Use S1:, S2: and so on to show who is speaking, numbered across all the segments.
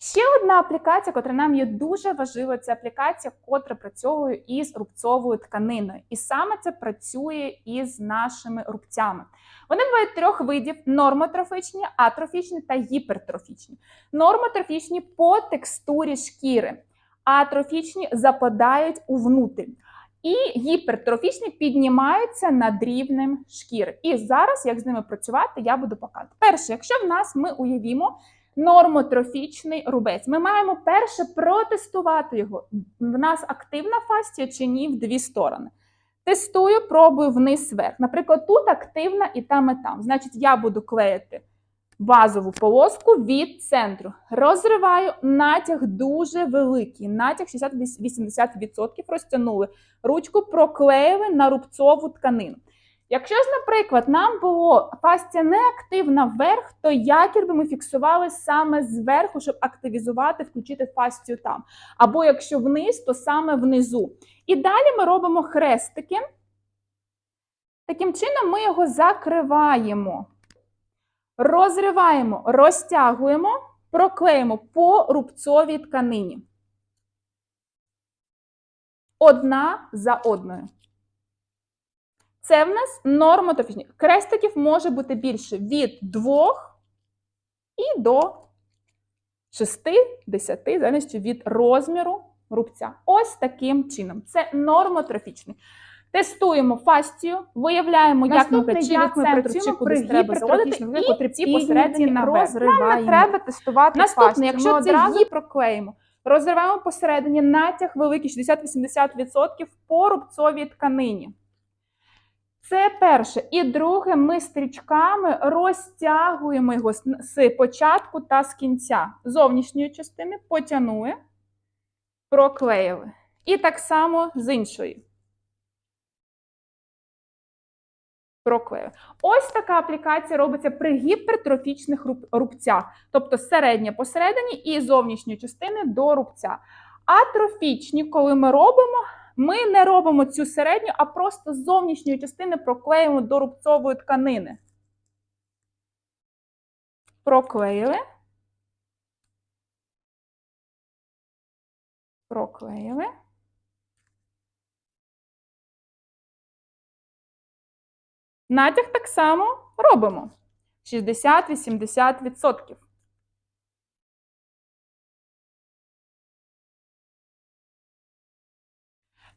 S1: Ще одна аплікація, котра нам є дуже важливою, це аплікація, котра працює із рубцовою тканиною. І саме це працює із нашими рубцями. Вони бувають трьох видів: нормотрофічні, атрофічні та гіпертрофічні. Нормотрофічні по текстурі шкіри, атрофічні западають у увнутрь. І гіпертрофічні піднімаються над рівнем шкіри. І зараз, як з ними працювати, я буду показувати. Перше, якщо в нас ми уявімо нормотрофічний рубець, ми маємо перше протестувати його. В нас активна фастія чи ні в дві сторони. Тестую, пробую вниз вверх. Наприклад, тут активна і там, і там. Значить, я буду клеїти базову полоску від центру. Розриваю натяг дуже великий. Натяг 60-80% розтягнули. Ручку проклеїли на рубцову тканину. Якщо ж, наприклад, нам було фастія не активна вверх, то якір би ми фіксували саме зверху, щоб активізувати, включити фастію там. Або якщо вниз, то саме внизу. І далі ми робимо хрестики. Таким чином, ми його закриваємо, розриваємо, розтягуємо, проклеїмо по рубцовій тканині. Одна за одною. Це в нас нормотрофічні. Крестиків може бути більше від 2 і до 6-10, залежно від розміру рубця. Ось таким чином. Це нормотрофічний. Тестуємо фастію, виявляємо, як ми,
S2: Наступне, як ми працюємо при
S1: заводити, і ці посередині розриваємо.
S2: Нам не треба тестувати
S1: Наступне,
S2: фастію,
S1: якщо
S2: ми
S1: це
S2: одразу
S1: проклеїмо, розриваємо посередині натяг великий 60-80% по рубцовій тканині. Це перше. І друге, ми стрічками розтягуємо його з- початку та з кінця. Зовнішньої частини потягнули, проклеїли. І так само з іншої. Проклеїли. Ось така аплікація робиться при гіпертрофічних рубцях, тобто середня посередині і зовнішньої частини до рубця. Атрофічні, коли ми робимо, ми не робимо цю середню, а просто з зовнішньої частини проклеїмо до рубцової тканини. Проклеїли. Проклеїли. Натяг так само робимо. 60-80%.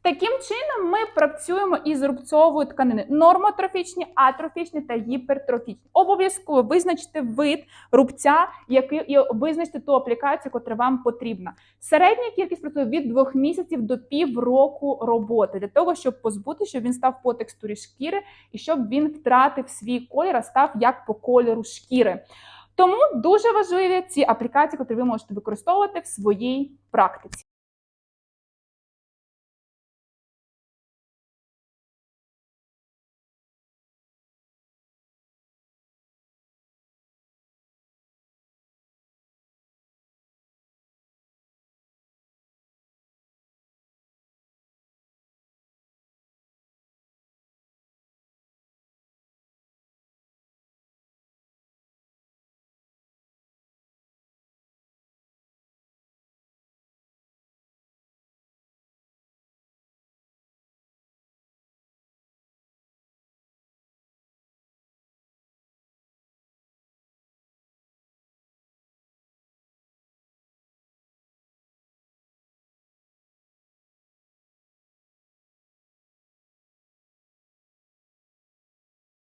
S1: Таким чином ми працюємо із рубцовою тканиною. Нормотрофічні, атрофічні та гіпертрофічні. Обов'язково визначте вид рубця, який і визначте ту аплікацію, яка вам потрібна. Середня кількість працює від двох місяців до півроку роботи для того, щоб позбути, щоб він став по текстурі шкіри і щоб він втратив свій колір, а став як по кольору шкіри. Тому дуже важливі ці аплікації, які ви можете використовувати в своїй практиці.